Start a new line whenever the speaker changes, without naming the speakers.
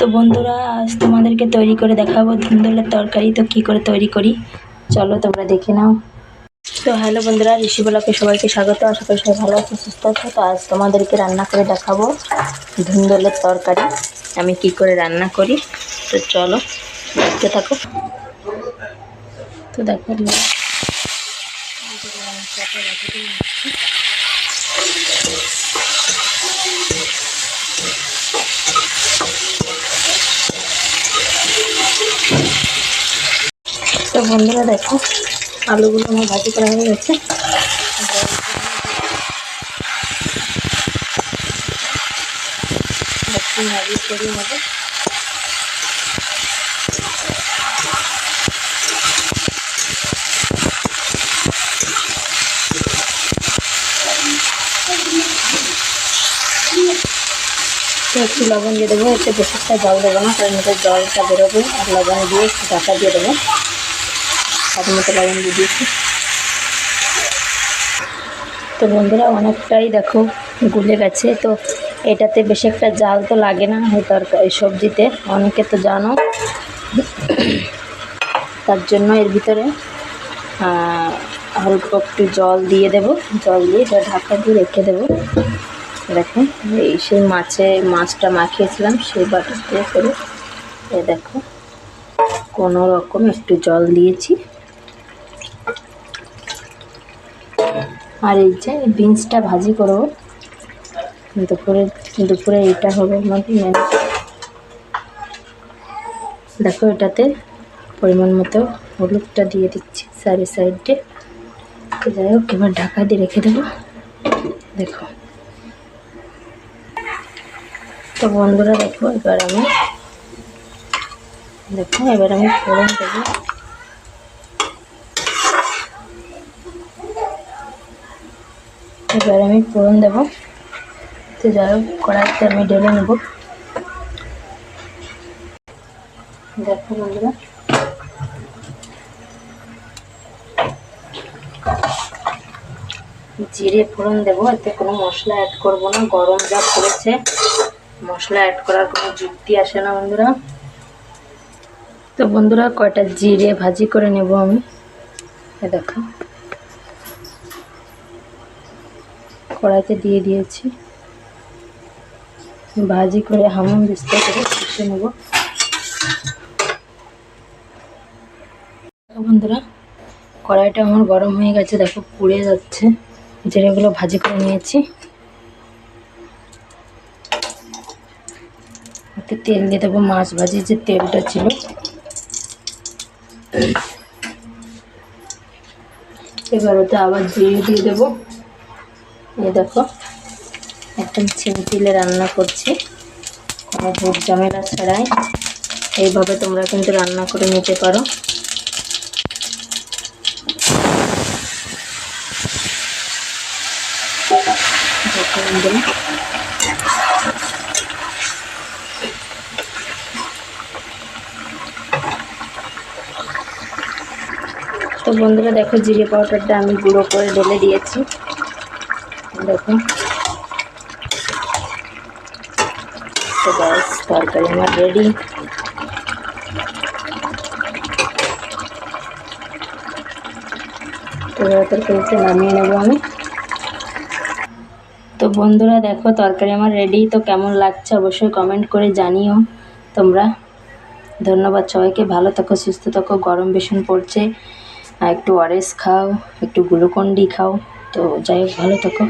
তো বন্ধুরা, আজ তোমাদেরকে তৈরি করে দেখাবো ধুন্দুলের তরকারি। তো কী করে তৈরি করি? চলো তোমরা দেখে নাও। তো হ্যালো বন্ধুরা, ঋষি ব্লকে সবাইকে স্বাগত। আশা করি সবাই ভালো আছে, সুস্থ আছে। তো আজ তোমাদেরকে রান্না করে দেখাবো ধুন্দুলের তরকারি। আমি কি করে রান্না করি? তো চলো, দেখতে থাকো। তো দেখো তো বন্ধুরা দেখো, আলুগুলো আমার ভাজি করা হয়ে গেছে। একটু একটু লবণ দিয়ে দেবো, এতে বেশি একটা জল দেবো না, কারণ জলটা বেরোবে আর লবণ দিয়ে একটু ঢাকা দিয়ে দেবো। স্বাদ মতো লবণ দিয়ে দিয়েছি তো বন্ধুরা, অনেকটাই দেখো গুলে গেছে। তো এটাতে বেশি একটা জাল তো লাগে না তরকারি, সবজিতে। অনেকে তো জানো, তার জন্য এর ভিতরে অল্প একটু জল দিয়ে দেব। জল দিয়ে এটা ঢাকা দিয়ে রেখে দেবো। দেখো এই সেই মাছে, মাছটা মাখিয়েছিলাম, সেই বাটিতে করে, এ দেখো, কোনো রকম একটু জল দিয়েছি। আর এই যে বিনসটা ভাজি করব। দুপুরে দুপুরে এটা হবে আমাদের দেখো এটাতে পরিমাণ মতো হলুদটা দিয়ে দিচ্ছি সাইডে সাইডে। যাই হোক, এবার ঢাকা দিয়ে রেখে দেবো। দেখো। তো বন্ধুরা, দেখো এবার আমি দেখো, এবার আমি ফোড়ন দেবো। এবার আমি ফোড়ন দেবো। তো যাই হোক, কড়াইতে আমি ঢেলে নেব। দেখো বন্ধুরা। জিরে ফোড়ন দেবো, এতে কোনো মশলা অ্যাড করব না। গরম যা পড়েছে, মশলা অ্যাড করার কোনো যুক্তি আসে না বন্ধুরা। তো বন্ধুরা, কয়টা জিরে ভাজি করে নেব আমি? দেখো। কড়াইতে দিয়ে দিয়েছি। ভাজি করে হামুন দিস্তে করে কষে নেব। বন্ধুরা, কড়াইটা আমার গরম হয়ে গেছে, দেখো পুড়ে যাচ্ছে। জিরেগুলো ভাজি করে নিয়েছি। একটু তেল দিয়ে দেবো, মাছ ভাজি যে তেলটা ছিল। এবার ওতে আবার জিরে দিয়ে দেবো। এই দেখো, একদম সিম্পলে রান্না করছি। কোনো ভোগ ঝামেলা ছাড়াই। এইভাবে তোমরা কিন্তু রান্না করে নিতে পারো। তো বন্ধুরা দেখো, জিরে পাউডারটা আমি গুঁড়ো করে ঢেলে দিয়েছি। দেখুন। তো ব্যাস, তরকারি আমার রেডি তো তরকারিতে নামিয়ে নেব আমি। তো বন্ধুরা, দেখো, তরকারি আমার রেডি তো কেমন লাগছে অবশ্যই কমেন্ট করে জানিও তোমরা। ধন্যবাদ সবাইকে। ভালো থাকো, সুস্থ থাকো। গরম ভীষণ পড়ছে। একটু ওয়ারেস খাও, একটু গ্লুকন্ডি খাও। তো যাই হোক, ভালো থাকো।